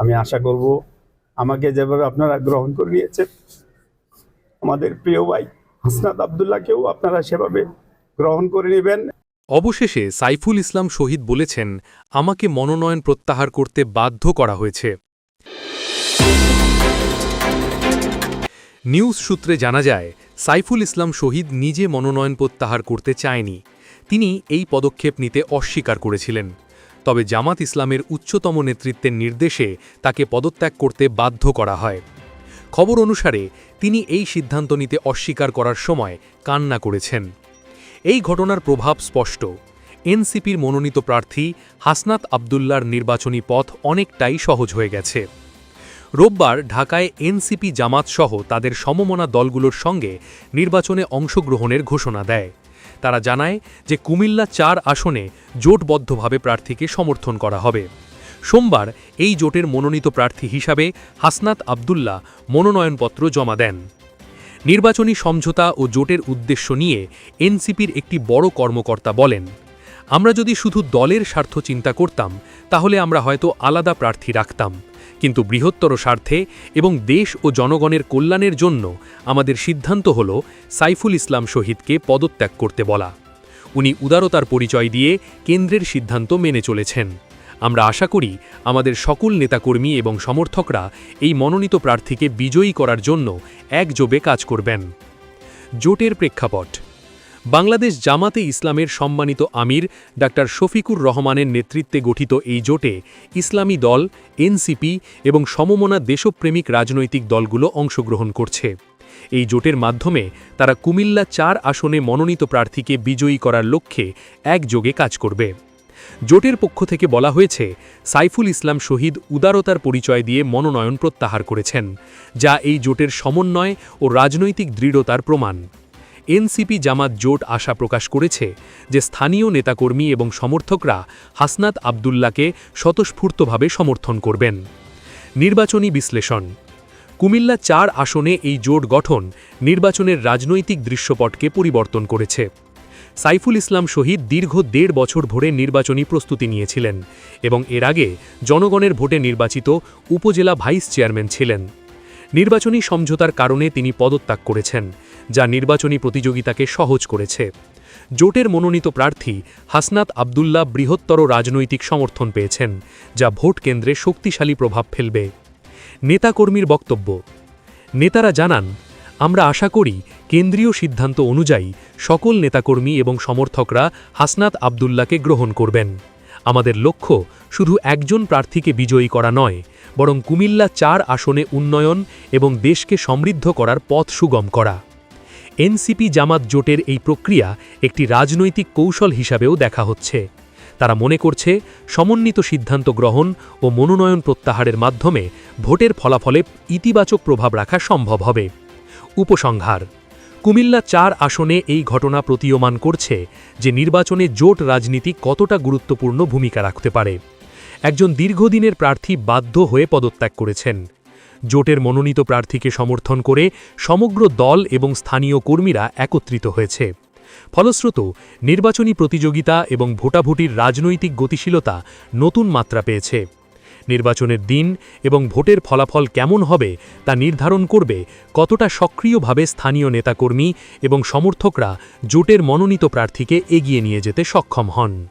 আমি আশা করব আমাকে যেভাবে আপনারা গ্রহণ করে নিয়েছেন আমাদের প্রিয় ভাই হাসনাত আবদুল্লাহকেও আপনারা সেভাবে গ্রহণ করে নেবেন। অবশেষে সাইফুল ইসলাম শহীদ বলেছেন, আমাকে মনোনয়ন প্রত্যাহার করতে বাধ্য করা হয়েছে। নিউজ সূত্রে জানা যায়, সাইফুল ইসলাম শহীদ নিজে মনোনয়ন প্রত্যাহার করতে চায়নি। তিনি এই পদক্ষেপ নিতে অস্বীকার করেছিলেন। তবে জামাত ইসলামের উচ্চতম নেতৃত্বের নির্দেশে তাকে পদত্যাগ করতে বাধ্য করা হয়। খবর অনুসারে, তিনি এই সিদ্ধান্ত নিতে অস্বীকার করার সময় কান্না করেছেন। এই ঘটনার প্রভাব স্পষ্ট। এনসিপির মনোনীত প্রার্থী হাসনাত আবদুল্লার নির্বাচনী পথ অনেকটাই সহজ হয়ে গেছে। রোববার ঢাকায় এনসিপি জামাত সহ তাদের সমমনা দলগুলোর সঙ্গে নির্বাচনে অংশগ্রহণের ঘোষণা দেয়। তারা জানায় যে কুমিল্লা চার আসনে জোটবদ্ধভাবে প্রার্থীকে সমর্থন করা হবে। সোমবার এই জোটের মনোনীত প্রার্থী হিসাবে হাসনাত আবদুল্লাহ মনোনয়নপত্র জমা দেন। নির্বাচনী সমঝোতা ও জোটের উদ্দেশ্য নিয়ে এনসিপির একটি বড় কর্মকর্তা বলেন, আমরা যদি শুধু দলের স্বার্থ চিন্তা করতাম, তাহলে আমরা হয়তো আলাদা প্রার্থী রাখতাম। কিন্তু বৃহত্তর স্বার্থে এবং দেশ ও জনগণের কল্যাণের জন্য আমাদের সিদ্ধান্ত হল সাইফুল ইসলাম শহীদকে পদত্যাগ করতে বলা। উনি উদারতার পরিচয় দিয়ে কেন্দ্রের সিদ্ধান্ত মেনে চলেছেন। আমরা আশা করি আমাদের সকল নেতাকর্মী এবং সমর্থকরা এই মনোনীত প্রার্থীকে বিজয়ী করার জন্য একযোগে কাজ করবেন। জোটের প্রেক্ষাপট বাংলাদেশ জামাতে ইসলামের সম্মানিত আমির ডাক্তার শফিকুর রহমানের নেতৃত্বে গঠিত এই জোটে ইসলামী দল, এনসিপি এবং সমমনা দেশপ্রেমিক রাজনৈতিক দলগুলো অংশগ্রহণ করছে। এই জোটের মাধ্যমে তারা কুমিল্লা চার আসনে মনোনীত প্রার্থীকে বিজয়ী করার লক্ষ্যে একযোগে কাজ করবে। জোটের পক্ষ থেকে বলা হয়েছে, সাইফুল ইসলাম শহীদ উদারতার পরিচয় দিয়ে মনোনয়ন প্রত্যাহার করেছেন, যা এই জোটের সমন্বয় ও রাজনৈতিক দৃঢ়তার প্রমাণ। এনসিপি জামাত জোট আশা প্রকাশ করেছে যে স্থানীয় নেতাকর্মী এবং সমর্থকরা হাসনাত আবদুল্লাকে স্বতঃস্ফূর্তভাবে সমর্থন করবেন। নির্বাচনী বিশ্লেষণ। কুমিল্লা চার আসনে এই জোট গঠন নির্বাচনের রাজনৈতিক দৃশ্যপটকে পরিবর্তন করেছে। সাইফুল ইসলাম শহীদ দীর্ঘ দেড় বছর ধরে নির্বাচনী প্রস্তুতি নিয়েছিলেন এবং এর আগে জনগণের ভোটে নির্বাচিত উপজেলা ভাইস চেয়ারম্যান ছিলেন। নির্বাচনী সমঝোতার কারণে তিনি পদত্যাগ করেছেন। যা নির্বাচনী প্রতিযোগিতাকে সহজ করেছে। জোটের মনোনীত প্রার্থী হাসনাত আবদুল্লাহ বৃহত্তর রাজনৈতিক সমর্থন পেয়েছেন, যা ভোট কেন্দ্রে শক্তিশালী প্রভাব ফেলবে। নেতাকর্মীর বক্তব্য, নেতারা জানান, আমরা আশা করি কেন্দ্রীয় সিদ্ধান্ত অনুযায়ী সকল নেতাকর্মী এবং সমর্থকরা হাসনাত আবদুল্লাকে গ্রহণ করবেন। আমাদের লক্ষ্য শুধু একজন প্রার্থীকে বিজয়ী করা নয়, বরং কুমিল্লা চার আসনে উন্নয়ন এবং দেশকে সমৃদ্ধ করার পথ সুগম করা। এনসিপি জামাত জোটের এই প্রক্রিয়া একটি রাজনৈতিক কৌশল হিসাবেও দেখা হচ্ছে। তারা মনে করছে, সমন্বিত সিদ্ধান্ত গ্রহণ ও মনোনয়ন প্রত্যাহারের মাধ্যমে ভোটের ফলাফলে ইতিবাচক প্রভাব রাখা সম্ভব হবে। উপসংহার, কুমিল্লা চার আসনে এই ঘটনা প্রতীয়মান করছে যে নির্বাচনে জোট রাজনীতি কতটা গুরুত্বপূর্ণ ভূমিকা রাখতে পারে। একজন দীর্ঘদিনের প্রার্থী বাধ্য হয়ে পদত্যাগ করেছেন। জোটের মনোনীত প্রার্থীকে সমর্থন করে সমগ্র দল এবং স্থানীয় কর্মীরা একত্রিত হয়েছে। ফলশ্রুত, নির্বাচনী প্রতিযোগিতা এবং ভোটাভুটির রাজনৈতিক গতিশীলতা নতুন মাত্রা পেয়েছে। নির্বাচনের দিন এবং ভোটের ফলাফল কেমন হবে তা নির্ধারণ করবে কতটা সক্রিয়ভাবে স্থানীয় নেতাকর্মী এবং সমর্থকরা জোটের মনোনীত প্রার্থীকে এগিয়ে নিয়ে যেতে সক্ষম হন।